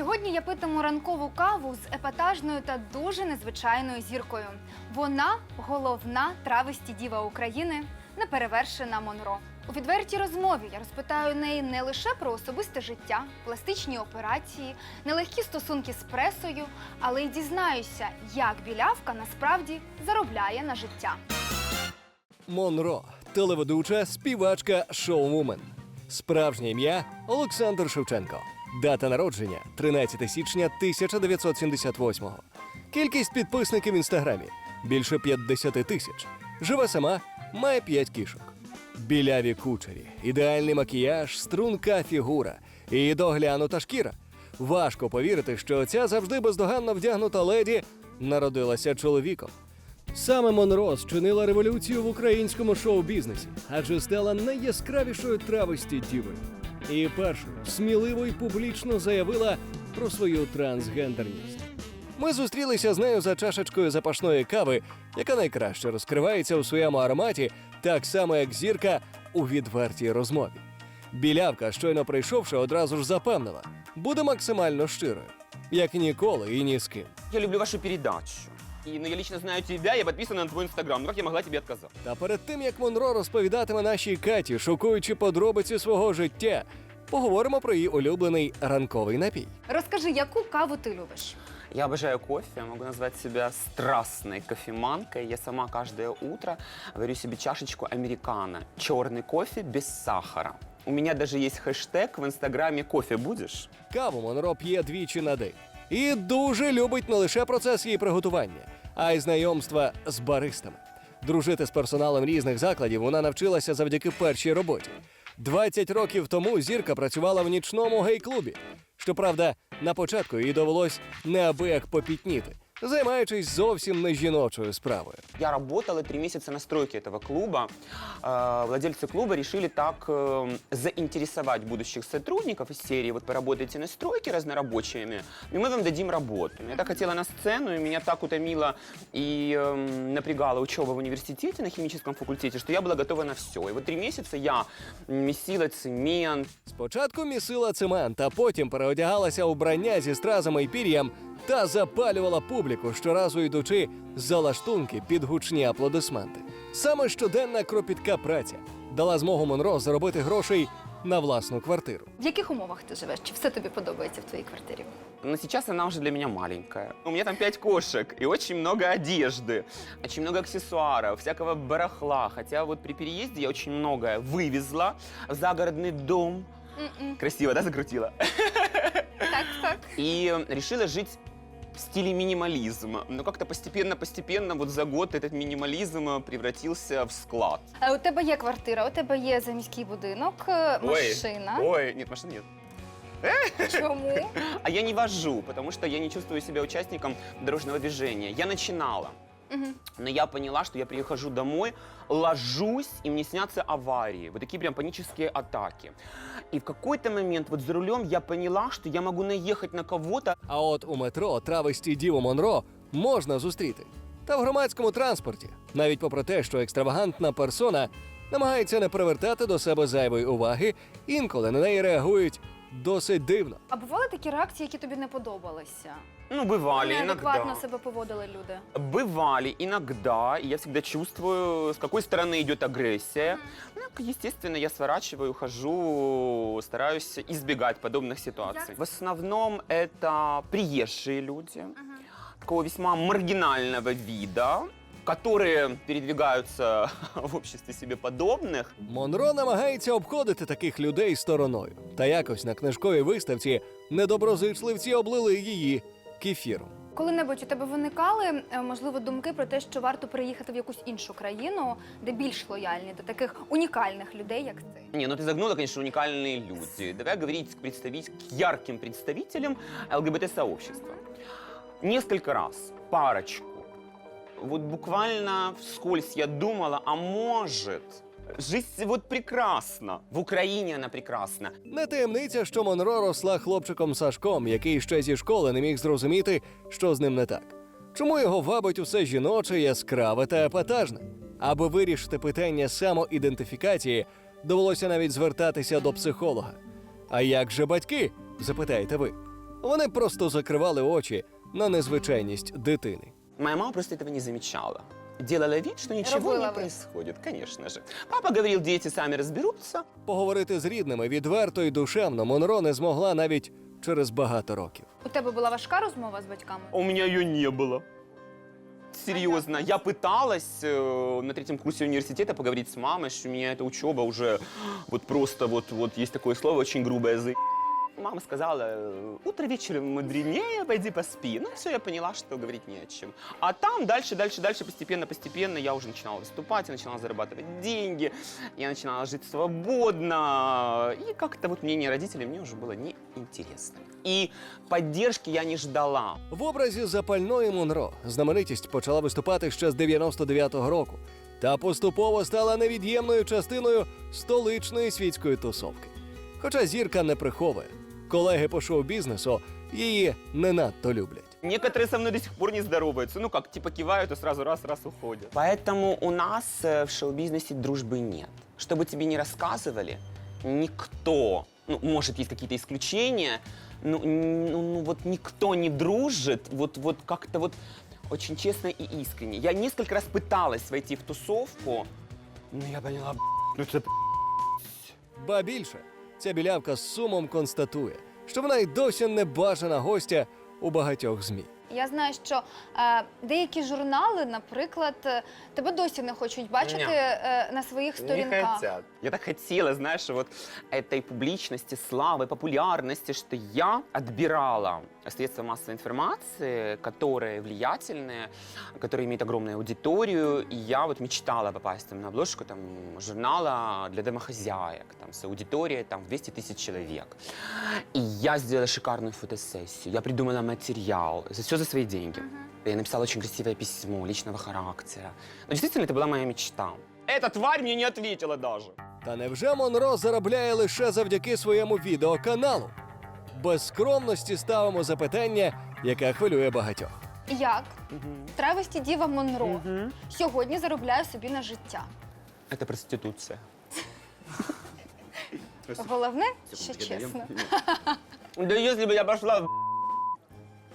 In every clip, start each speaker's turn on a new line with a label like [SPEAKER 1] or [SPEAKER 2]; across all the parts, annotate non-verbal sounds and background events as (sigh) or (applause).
[SPEAKER 1] Сьогодні я питиму ранкову каву з епатажною та дуже незвичайною зіркою. Вона головна травесті діва України, неперевершена Монро. У відвертій розмові я розпитаю неї не лише про особисте життя, пластичні операції, нелегкі стосунки з пресою, але й дізнаюся, як білявка насправді заробляє на життя.
[SPEAKER 2] Монро, телеведуча, співачка, шоумумен. Справжнє ім'я Олександр Шевченко. Дата народження 13 січня 1978. Кількість підписників в інстаграмі більше 50 тисяч. Живе сама, має 5 кішок. Біляві кучері, ідеальний макіяж, струнка фігура і доглянута шкіра. Важко повірити, що ця завжди бездоганно вдягнута леді народилася чоловіком. Саме Монро зчинила революцію в українському шоу-бізнесі, адже стала найяскравішою травості дівою. І першою сміливо й публічно заявила про свою трансгендерність. Ми зустрілися з нею за чашечкою запашної кави, яка найкраще розкривається у своєму ароматі, так само як зірка у відвертій розмові. Білявка, щойно прийшовши, одразу ж запевнила, буде максимально щирою, як ніколи і ні з ким.
[SPEAKER 3] Я люблю вашу передачу. И, ну, я лично знаю тебя, я подписана на твой инстаграм. Ну как я могла тебе отказать?
[SPEAKER 2] Та перед тим як Монро розповідатиме нашій Каті, шокуючи подробиці свого життя, поговоримо про її улюблений ранковий напій.
[SPEAKER 1] Розкажи, яку каву ти любиш?
[SPEAKER 3] Я обожаю кофе, могу назвать себя страстной кофеманкой. Я сама каждое утро варю себе чашечку американо. Черный кофе без сахара. У меня даже есть хэштег в инстаграме «Кофе будешь?».
[SPEAKER 2] Каву Монро п'є двічі на день. І дуже любить не лише процес її приготування, а й знайомства з баристами. Дружити з персоналом різних закладів вона навчилася завдяки першій роботі. 20 років тому зірка працювала в нічному гей-клубі. Щоправда, на початку їй довелось неабияк попітніти, займаючись зовсім не жіночою справою.
[SPEAKER 3] Я работала три месяца на стройке этого клуба. Э, Владельцы клуба решили так э, заинтересовать будущих сотрудников из серии «Вот поработайте на стройке разнорабочими, и мы вам дадим работу». Я так хотела на сцену, и меня так утомила и эм, напрягала учеба в университете на химическом факультете, что я была готова на все. И вот три месяца я месила цемент,
[SPEAKER 2] Спочатку місила цемент, а потім переодягалася у брання зі стразами і пір'ям та запалювала публіку, щоразу йдучи за лаштунки під гучні аплодисменти. Саме щоденна кропітка праця дала змогу Монро заробити грошей на власну квартиру.
[SPEAKER 1] В яких умовах ти живеш? Чи все тобі подобається в твоїй квартирі?
[SPEAKER 3] Но сейчас она уже для меня маленькая. У меня там пять кошек и очень много одежды, очень много аксессуаров, всякого барахла. Хотя вот при переезде я очень многое вывезла в загородный дом.
[SPEAKER 1] М-м.
[SPEAKER 3] Красиво, да, закрутила?
[SPEAKER 1] Так, так.
[SPEAKER 3] И решила жить в стиле минимализм. Но как-то постепенно-постепенно вот за год этот минимализм превратился в склад.
[SPEAKER 1] А у тебе є квартира, у тебе є заміський будинок, е, машина.
[SPEAKER 3] Ой, нет, машины нет.
[SPEAKER 1] Чому? (laughs)
[SPEAKER 3] А я не вожу, потому что я не чувствую себя участником дорожного движения. Я начинала.
[SPEAKER 1] Мгм.
[SPEAKER 3] Но я поняла, что я прихожу домой, ложусь, и мне снятся аварии. Вот такие прям панические атаки. И в какой-то момент вот за рулем я поняла, что я могу наехать на кого-то.
[SPEAKER 2] А от у метро травесті Діву Монро можна зустріти. Та в громадському транспорті, навіть попри те, що екстравагантна персона намагається не привертати до себе зайвої уваги, інколи на неї реагують досить дивно.
[SPEAKER 1] А бували такі реакції, які тобі не подобалися?
[SPEAKER 3] Ну, бывали
[SPEAKER 1] Неадекватно
[SPEAKER 3] иногда.
[SPEAKER 1] себе поводили люди.
[SPEAKER 3] Бывали иногда, и я всегда чувствую, с какой стороны идет агрессия. Ну, естественно, я сворачиваю, хожу, стараюсь избегать подобных ситуаций. В основном это приезжие люди, такого весьма маргинального вида, которые передвигаются (laughs) в обществе себе подобных.
[SPEAKER 2] Монро намагається обходити таких людей стороною. Та якось на книжковій виставці недоброзичливці облили її кефіром.
[SPEAKER 1] Коли-небудь у тебе виникали, е, можливо, думки про те, що варто переїхати в якусь іншу країну, де більш лояльні до таких унікальних людей, як ти?
[SPEAKER 3] Не, ну ты загнула, конечно, уникальные люди. Давай говорить к, представить, к ярким представителям ЛГБТ-сообщества. Несколько раз, парочку. Вот буквально вскользь я думала, а может, жизнь вот прекрасна. В Украине она прекрасна.
[SPEAKER 2] Не таємниця, що Монро росла хлопчиком Сашком, який ще зі школи не міг зрозуміти, що з ним не так. Чому його вабить усе жіноче, яскраве та епатажне? Аби вирішити питання самоідентифікації, довелося навіть звертатися до психолога. А як же батьки? запитаєте ви. Вони просто закривали очі на незвичайність дитини.
[SPEAKER 3] Моя мама просто этого не замечала. Делала вид, что ничего
[SPEAKER 1] Робила
[SPEAKER 3] не
[SPEAKER 1] вы.
[SPEAKER 3] происходит, конечно же. Папа говорил, дети сами разберутся.
[SPEAKER 2] Поговорити з рідними відверто і душевно Монро не змогла навіть через багато років.
[SPEAKER 1] У тебе була важка розмова з батьками?
[SPEAKER 3] А у меня ее не было. Серьезно, я пыталась э, на третьем курсе университета поговорить с мамой, что у меня эта учеба уже вот просто вот, вот есть такое слово очень грубое за Мама сказала, э, утро вечером мудренее, пойди поспи. Ну, все, я поняла, что говорить не о чем. А там дальше, дальше, дальше, постепенно, постепенно я уже начинала выступать, я начинала зарабатывать деньги, я начинала жить свободно. И как-то вот мнение родителей мне уже было неинтересно. И поддержки я не ждала.
[SPEAKER 2] В образі запальної Монро знаменитість почала виступати ще з 99-го року та поступово стала невід'ємною частиною столичної світської тусовки. Хоча зірка не приховує, колеги по шоу-бізнесу її не надто люблять.
[SPEAKER 3] Некоторые со мной до сих пор не здороваются. Ну как, типа кивают и сразу раз-раз уходят. Поэтому у нас э, в шоу-бизнесе дружбы нет. Что бы тебе ни рассказывали, никто, ну, может, есть какие-то исключения, ну, н- ну, ну, вот никто не дружит, вот, вот как-то вот очень честно и искренне. Я несколько раз пыталась войти в тусовку, но я поняла, ну это
[SPEAKER 2] Ба більше, ця білявка з сумом констатує, що вона й досі не бажана гостя у багатьох змі.
[SPEAKER 1] Я знаю, що е, деякі журнали, наприклад, е, тебе досі не хочуть бачити
[SPEAKER 3] Ні.
[SPEAKER 1] е, на своїх сторінках.
[SPEAKER 3] Я так хотела, знаешь, вот этой публичности, славы, популярности, что я отбирала средства массовой информации, которые влиятельные, которые имеют огромную аудиторию, и я вот мечтала попасть там, на обложку там, журнала для домохозяек, там, с аудиторией там, в 200 тысяч человек. И я сделала шикарную фотосессию, я придумала материал, за все за свои деньги. Я написала очень красивое письмо личного характера. Но действительно, это была моя мечта. Эта тварь мне не ответила даже.
[SPEAKER 2] Та невже Монро заробляє лише завдяки своєму відеоканалу? Без скромності ставимо запитання, яке хвилює багатьох.
[SPEAKER 1] Як травесті Діва Монро сьогодні заробляє собі на життя?
[SPEAKER 3] Это проституция. (laughs)
[SPEAKER 1] Головне, що
[SPEAKER 3] Секундочку, я
[SPEAKER 1] чесно.
[SPEAKER 3] Да если бы я пошла в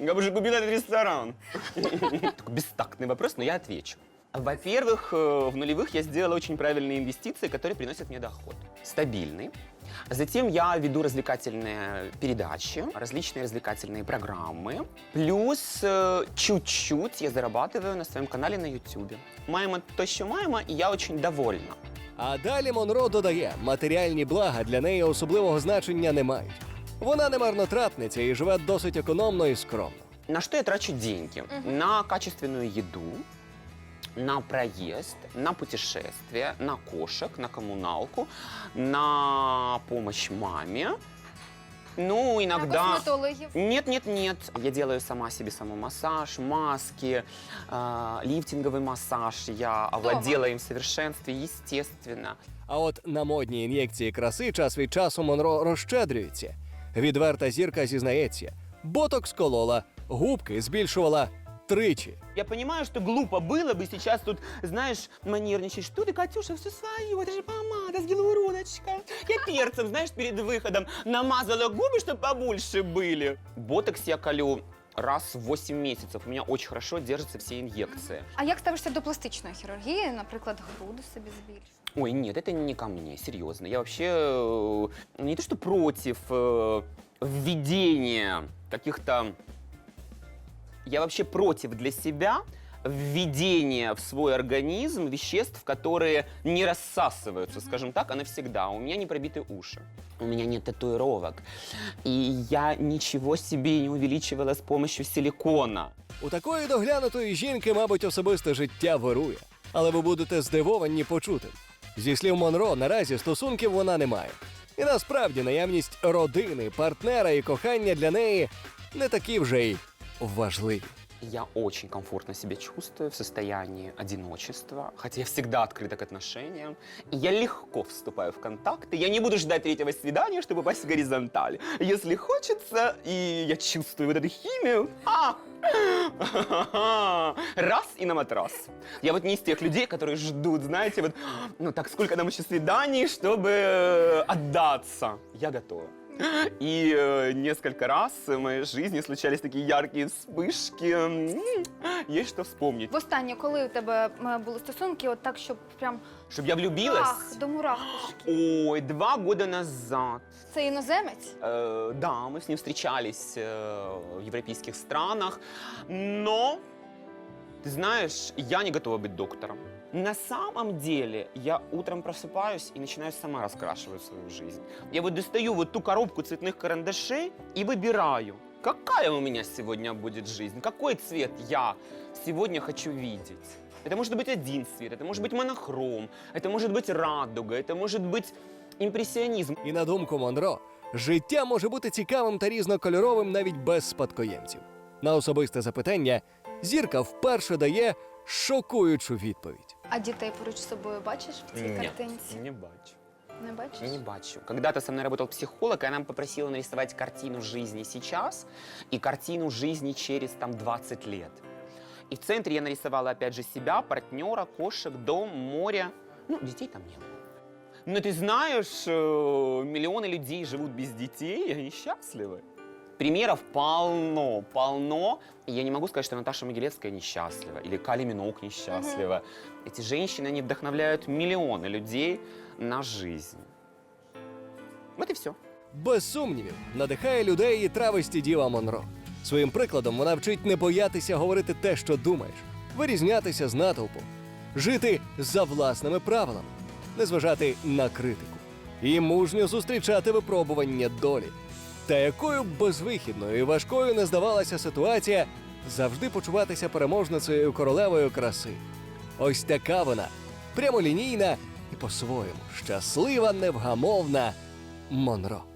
[SPEAKER 3] я бы уже купила этот ресторан. (laughs) Такой бестактный вопрос, но я отвечу. Во-первых, э, в нулевых я сделала очень правильные инвестиции, которые приносят мне доход. Стабильный. Затем я веду развлекательные передачи, различные развлекательные программы. Плюс э, чуть-чуть я зарабатываю на своем канале на YouTube. Маємо то, що маємо, і я очень довольна.
[SPEAKER 2] А далі Монро додає, матеріальні блага для неї особливого значення не мають. Вона не марнотратниця і живе досить економно і скромно.
[SPEAKER 3] На что я трачу деньги? На качественную еду, на проезд, на путешествия, на кошек, на коммуналку, на помощь маме. Ну,
[SPEAKER 1] На
[SPEAKER 3] иногда...
[SPEAKER 1] косметологів.
[SPEAKER 3] Нет, нет, нет. Я делаю сама себе самомассаж, маски, э, лифтинговый массаж. Я овладела им в совершенстве, естественно.
[SPEAKER 2] А от на модні ін'єкції краси час від часу Монро розщедрюється. Відверта зірка зізнається, ботокс колола, губки збільшувала тричі.
[SPEAKER 3] Я понимаю, что глупо было бы сейчас тут, знаешь, манерничать. Что ты, Катюша, все свое, это же помада с гиалуроночка. Я перцем, знаешь, перед выходом намазала губы, чтобы побольше были. Ботокс я колю раз в 8 месяцев. У меня очень хорошо держатся все инъекции.
[SPEAKER 1] А як ставишся до пластичної хірургії, наприклад, груди собі збільшити?
[SPEAKER 3] Ой, нет, это не ко мне, серьезно. Я вообще э, не то что против э, введения каких-то... Я вообще против для себя введения в свой организм веществ, которые не рассасываются, скажем так, а навсегда. У меня не пробиты уши. У меня нет татуировок. И я ничего себе не увеличивала с помощью силикона.
[SPEAKER 2] У такої доглянутої жінки, мабуть, особисте життя вирує. Але ви будете здивовані почутим. Зі слів Монро, наразі стосунків вона не має. І насправді наявність родини, партнера і кохання для неї не такі вже й важливі.
[SPEAKER 3] Я очень комфортно себя чувствую в состоянии одиночества, хотя я всегда открыта к отношениям. И я легко вступаю в контакты. Я не буду ждать третьего свидания, чтобы попасть в горизонталь. Если хочется, и я чувствую вот эту химию, а! (laughs) Раз и на матрас. Я вот не из тех людей, которые ждут, знаете, вот, ну так сколько нам еще свиданий, чтобы э, отдаться. Я готова. И э, несколько раз в моей жизни случались такие яркие вспышки. М, Есть что вспомнить.
[SPEAKER 1] Востаннє, коли у тебе е, були стосунки, от так, щоб прям
[SPEAKER 3] Чтобы я влюбилась?
[SPEAKER 1] ах, до мурах пішки.
[SPEAKER 3] Ой, два года назад.
[SPEAKER 1] Це іноземець?
[SPEAKER 3] Э, да, мы с ним встречались э, в европейских странах, но, ты знаешь, я не готова быть доктором. На самом деле, я утром просыпаюсь и начинаю сама раскрашивать свою жизнь. Я вот достаю вот ту коробку цветных карандашей и выбираю, какая у меня сегодня будет жизнь, какой цвет я сегодня хочу видеть. Это может быть один цвет, это может быть монохром, это может быть радуга, это может быть импрессионизм.
[SPEAKER 2] І на думку Монро, життя може бути цікавим та різнокольоровим навіть без спадкоємців. На особисте запитання зірка вперше дає шокуючу відповідь.
[SPEAKER 1] А дітей поруч з собою бачиш в цій
[SPEAKER 3] Ні,
[SPEAKER 1] картинці?
[SPEAKER 3] не бачу.
[SPEAKER 1] Не бачиш?
[SPEAKER 3] Не бачу. Когда-то со мной работал психолог, и она попросила нарисовать картину жизни сейчас и картину жизни через там 20 лет. И в центре я нарисовала опять же себя, партнера, кошек, дом, море. Ну, детей там не было. Но ты знаешь, э, миллионы людей живут без детей, и они счастливы. Примеров полно, полно. И я не могу сказать, что Наташа Могилевская несчастлива или Кали Минок несчастлива. Эти женщины, они вдохновляют миллионы людей на жизнь. Вот и все.
[SPEAKER 2] Без сумнівів, надихає людей і трависті Діва Монро. Своїм прикладом вона вчить не боятися говорити те, що думаєш, вирізнятися з натовпу, жити за власними правилами, не зважати на критику і мужньо зустрічати випробування долі. Та якою б безвихідною і важкою не здавалася ситуація, завжди почуватися переможницею королевою краси. Ось така вона прямолінійна і по-своєму щаслива, невгамовна Монро.